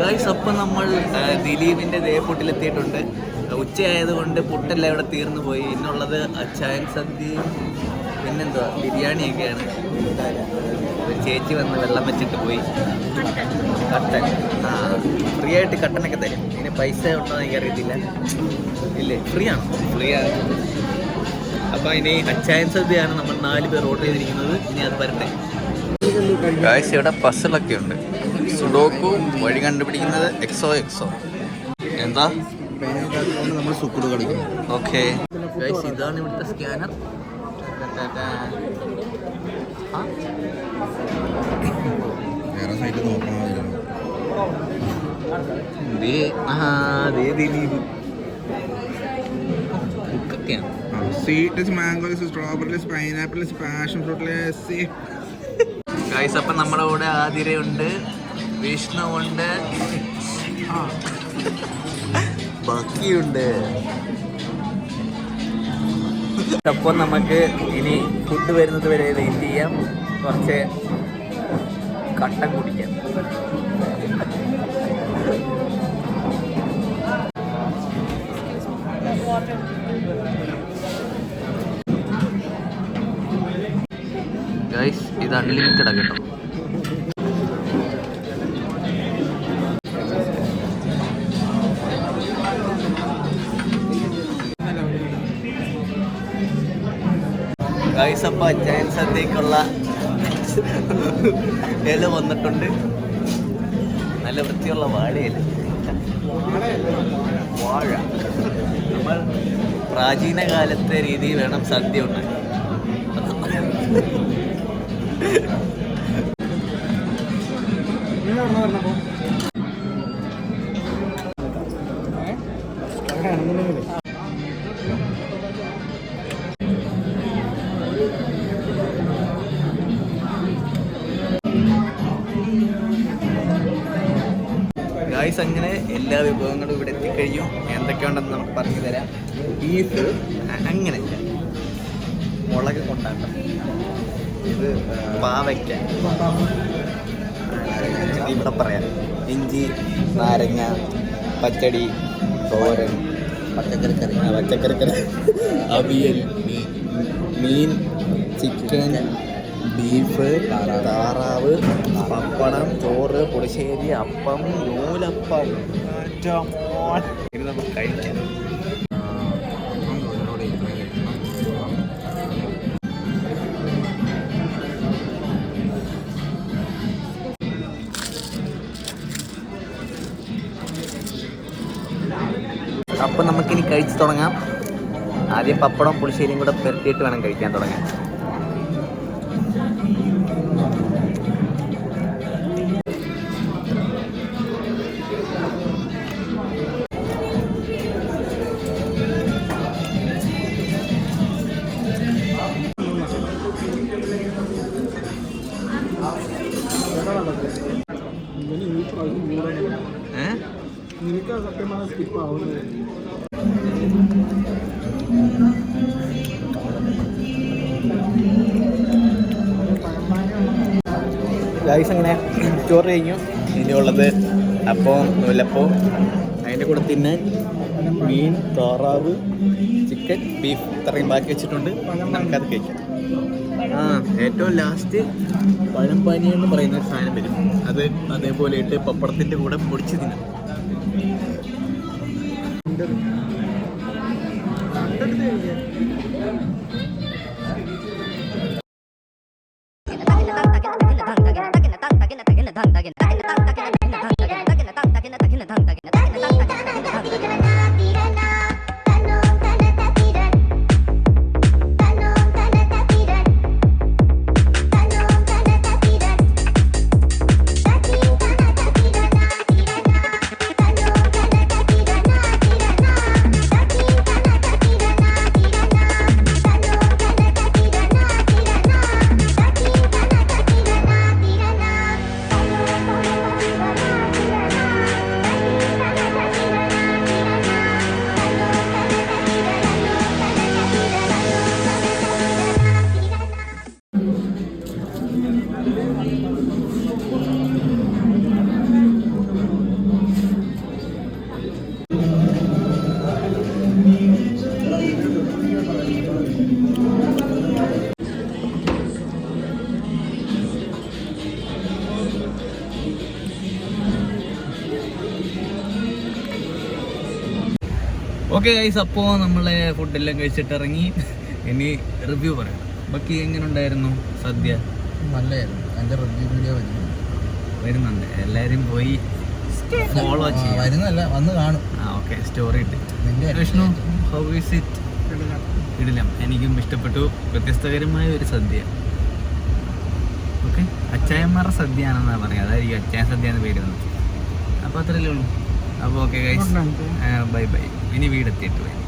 Guys അപ്പം നമ്മൾ ദിലീപിന്റെ ദിലീപിന്റെ ദേവപ്പൊട്ടിലെത്തിയിട്ടുണ്ട് ഉച്ചയായതുകൊണ്ട് പുട്ടെല്ലാം ഇവിടെ തീർന്നു പോയി. ഇന്നുള്ളത് ചായൻ സദ്യയും പിന്നെന്തുവാ ബിരിയാണിയൊക്കെയാണ്. ഒരു ചേച്ചി വന്ന് വെള്ളം വെച്ചിട്ട് പോയി. കട്ടൻ. ആ ഫ്രീ ആയിട്ട് കട്ടനൊക്കെ തരും. ഇതിന് പൈസ ഉണ്ടോ എന്ന് എനിക്കറിയത്തില്ല. ഇല്ലേ? ഫ്രീ ആണ്? ഫ്രീ ആണ്. അപ്പോൾ ഇനി അച്ചായൻ സദ്യയാണ് നമ്മൾ നാല് പേർ ഓർഡർ ചെയ്തിരിക്കുന്നത്. ഇനി അത് വരട്ടെ. ഗായ്സ് ഇവിടെ പസിലൊക്കെ ഉണ്ട്. സുഡോക്കു വഴി കണ്ടുപിടിക്കുന്നത് എക്സോ എക്സോ എന്താ നമ്മൾ സുക്കുഡ് കളിക്കുന്നു ഓക്കെ ഗൈസ് ഇതാണ് ഇവിടുത്തെ സ്കാനർ വേറെ സൈറ്റ് നോക്കണം Dileep mangoes strawberries pineapples passion fruits guys അപ്പം നമ്മുടെ കൂടെ ആതിരയുണ്ട് വിഷ്ണു ഉണ്ട്. ബക്കിയുണ്ട് അപ്പോൾ നമുക്ക് ഇനി ഫുഡ് വരുന്നത് വരെ വെയിറ്റ് ചെയ്യാം. കുറച്ച് കട്ടൻ കുടിക്കാം. അൺലിമിറ്റഡ് കേട്ടോ. ഗൈസപ്പ ജയൻസത്തേക്കുള്ള ഇല വന്നിട്ടുണ്ട്. നല്ല വൃത്തിയുള്ള വാഴയില. വാഴ. നമ്മൾ പ്രാചീന കാലത്തെ രീതിയിൽ വേണം സദ്യ ഉണ്ടാക്കാൻ. ഗായ്സ് അങ്ങനെ എല്ലാ വിഭവങ്ങളും ഇവിടെ എത്തിക്കഴിഞ്ഞു. എന്തൊക്കെയുണ്ടെന്ന് നമുക്ക് പറഞ്ഞു തരാം ബീഫ് അങ്ങനെ. മുളക് കൊണ്ടാട്ടം. ഇത് പാവയ്ക്ക. ഇവിടെ പറയാം. ഇഞ്ചി നാരങ്ങ പച്ചടി തോരൻ പച്ചക്കറി കറി ആ പച്ചക്കറിക്കറി. അവിയൽ മീൻ മീൻ ചിക്കൻ ബീഫ് താറാവ്. പപ്പടം ചോറ് പുളിശ്ശേരി അപ്പം നൂലപ്പം. ഇത് നമുക്ക് കഴിക്കാം. അപ്പം നമുക്കിനി കഴിച്ച് തുടങ്ങാം. ആദ്യം പപ്പടം പുളിശ്ശേരിയും കൂടെ പെരട്ടിയിട്ട് വേണം കഴിക്കാൻ തുടങ്ങാൻ. നിനക്ക് സത്യമാണ് സ്കിപ്പ് ആവുന്നത് ഗൈസ് അങ്ങനെ ചോറ് കഴിഞ്ഞു. ഇനിയുള്ളത് അപ്പോൾ നൂലപ്പം അതിന്റെ കൂടെ തിന്നാൻ മീൻ താറാവ് ചിക്കൻ ബീഫ് ഇത്രയും ബാക്കി വെച്ചിട്ടുണ്ട്. നമുക്കത് കഴിക്കാം. ആ ഏറ്റവും ലാസ്റ്റ് പഴംപാനി എന്ന് പറയുന്ന ഒരു സാധനം വരും. അത് അതേപോലെ ഇട്ട് പപ്പടത്തിന്റെ കൂടെ പൊടിച്ച് തിന്നാം. ഓക്കെ ഗൈസ് അപ്പോൾ നമ്മളെ ഫുഡെല്ലാം കഴിച്ചിട്ട് ഇറങ്ങി ഇനി റിവ്യൂ പറയാം ബാക്കി എങ്ങനെ ഉണ്ടായിരുന്നു സദ്യ? നല്ലായിരുന്നു. എന്റെ റിവ്യൂ വീഡിയോ വരുന്നു വരുന്നുണ്ട്. എല്ലാവരും പോയി ഫോളോ ചെയ്യാം. വരുന്നല്ല വന്ന് കാണും. ആ ഓക്കെ സ്റ്റോറി ഇട്ട്. വിഷ്ണു ഹൗ ഇസ് ഇറ്റ് ഇടലം. എനിക്കും ഇഷ്ടപ്പെട്ടു. വ്യത്യസ്തകരമായ ഒരു സദ്യ. ഓക്കെ അച്ചായന്മാരുടെ സദ്യ ആണെന്നാണ് പറയുക അതായിരിക്കും അച്ചായ സദ്യ എന്ന് പേര് വന്നത്. അപ്പോൾ അത്രയല്ലേ ഉള്ളൂ. അപ്പോൾ ഓക്കെ ഗൈസ് ബൈ ബൈ ഇനി വീടെത്തിയിട്ട് വരും.